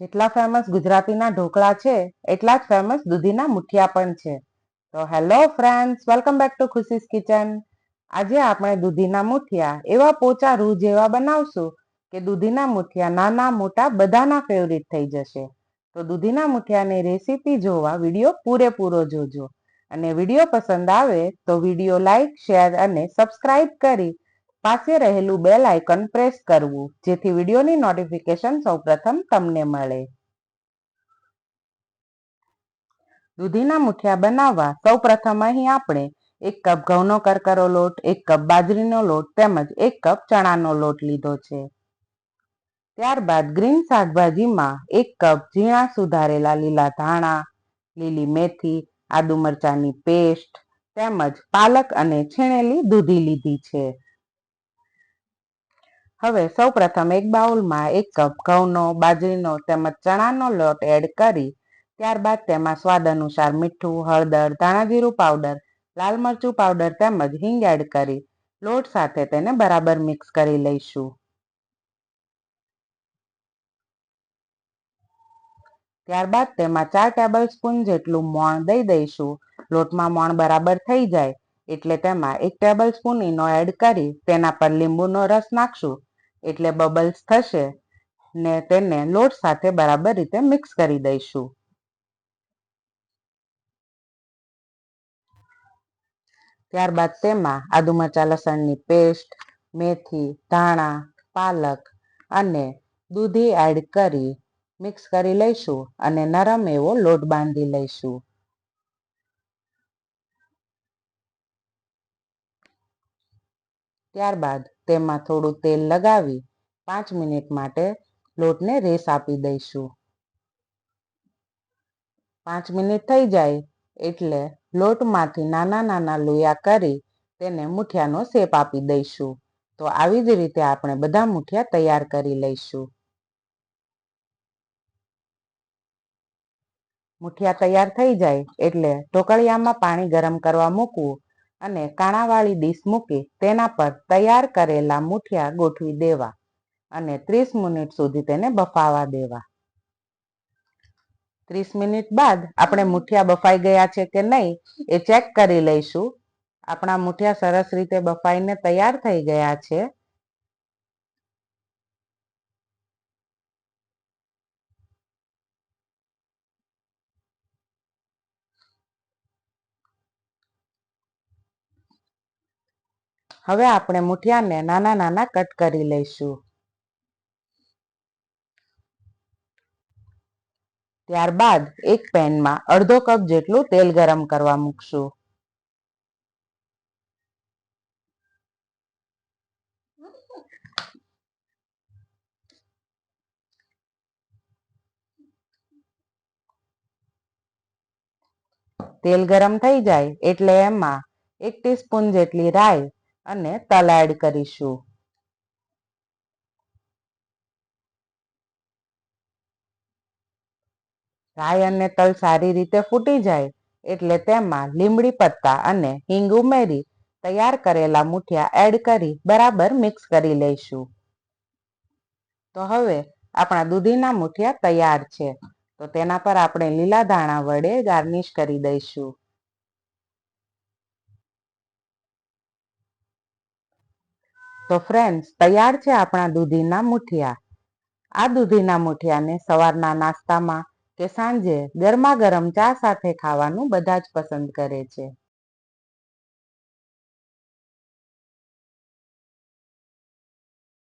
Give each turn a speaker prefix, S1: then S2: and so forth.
S1: જેટલા ફેમસ ગુજરાતીના ઢોકળા છે, એટલા જ ફેમસ દૂધીના મુઠિયા પણ છે. તો hello friends welcome back to Khushi's kitchen આજે આપણે દૂધીના મુઠિયા એવા પોચા રૂ જેવા બનાવશું કે દૂધીના મુઠિયા નાના, મોટા, બધાના ફેવરિટ થઈ જશે. તો દૂધીના મુઠિયાની રેસીપી જોવા વીડિયો પૂરેપૂરો જોજો. અને વીડિયો પસંદ આવે તો વીડિયો લાઈક શેર અને સબસ્ક્રાઇબ કરી પાસે રહેલું બેલ આઇકન પ્રેસ કરવું, જેથી વિડીયોની નોટિફિકેશન સૌપ્રથમ તમને મળે. દૂધીના મુઠિયા બનાવવા, સૌપ્રથમ અહીં આપણે એક કપ ઘઉંનો કરકરો લોટ, એક કપ બાજરીનો લોટ તેમજ એક કપ ચણાનો લોટ લીધો છે. ત્યારબાદ ગ્રીન શાકભાજીમાં એક કપ ઝીણા સુધારેલા લીલા ધાણા, લીલી મેથી, આદુ મરચાની પેસ્ટ તેમજ પાલક અને છીણેલી દૂધી લીધી છે. હવે સૌ પ્રથમ એક બાઉલમાં એક કપ ઘઉંનો, બાજરીનો તેમજ ચણાનો લોટ એડ કરી, ત્યારબાદ તેમાં સ્વાદ અનુસાર મીઠું, હળદર ધાણાજીરું પાવડર, લાલ મરચું પાવડર તેમજ હિંગ એડ કરી, લોટ સાથે તેને બરાબર મિક્સ કરી લઈશું. ત્યારબાદ તેમાં ચાર ટેબલ સ્પૂન જેટલું મોણ દઈ દઈશું. લોટમાં મોણ બરાબર થઈ જાય. એટલે તેમાં એક ટેબલ સ્પૂન ઈનો એડ કરી, તેના પર લીંબુનો રસ નાખશું, એટલે બબલ્સ થશે, ને તેને લોટ સાથે બરાબર રીતે મિક્સ કરી દઈશું. ત્યારબાદ તેમાં આદુ મરચા લસણની પેસ્ટ મેથી, ધાણા, પાલક અને દૂધી એડ કરી મિક્સ કરી લઈશું અને નરમ એવો લોટ બાંધી લઈશું. ત્યારબાદ તેમાં થોડું તેલ લગાવી પાંચ મિનિટ માટે લોટને રેસ આપી દઈશું. પાંચ મિનિટ થઈ જાય એટલે લોટમાંથી નાના નાના લોયા કરી તેને મુઠિયાનો શેપ આપી દઈશું. તો આવી જ રીતે આપણે બધા મુઠિયા તૈયાર કરી લઈશું. મુઠિયા તૈયાર થઈ જાય એટલે ઢોકળિયામાં પાણી ગરમ કરવા મૂકવું અને કાણાવાળી ડીશ મૂકી તેના પર તૈયાર કરેલા મુઠિયા ગોઠવી દેવા અને ત્રીસ મિનિટ સુધી તેને બફાવા દેવા. ત્રીસ મિનિટ બાદ આપણે મુઠિયા બફાઈ ગયા છે કે નહીં એ ચેક કરી લઈશું. આપણા મુઠિયા સરસ રીતે બફાઈને તૈયાર થઈ ગયા છે. હવે આપણે મુઠિયાને નાના નાના કટ કરી લઈશું. ત્યારબાદ એક પેનમાં અડધો કપ જેટલું તેલ ગરમ કરવા મૂકશું. તેલ ગરમ થઈ જાય એટલે એમાં એક ટીસ્પૂન જેટલી રાઈ અને તલ એડ કરીશું. રાય અને તલ સારી રીતે ફૂટી જાય એટલે તેમાં લીમડી પત્તા અને હિંગ ઉમેરી તૈયાર કરેલા મુઠિયા એડ કરી બરાબર મિક્સ કરી લઈશું. તો હવે આપણા દૂધીના મુઠિયા તૈયાર છે. તો તેના પર આપણે લીલા ધાણા વડે ગાર્નિશ કરી દઈશું. તો ફ્રેન્ડ્સ તૈયાર છે આપણા દૂધીના મુઠિયા. આ દૂધીના મુઠિયાને સવારના નાસ્તામાં કે સાંજે ગરમા ગરમ ચા સાથે ખાવાનું બધા જ પસંદ કરે છે.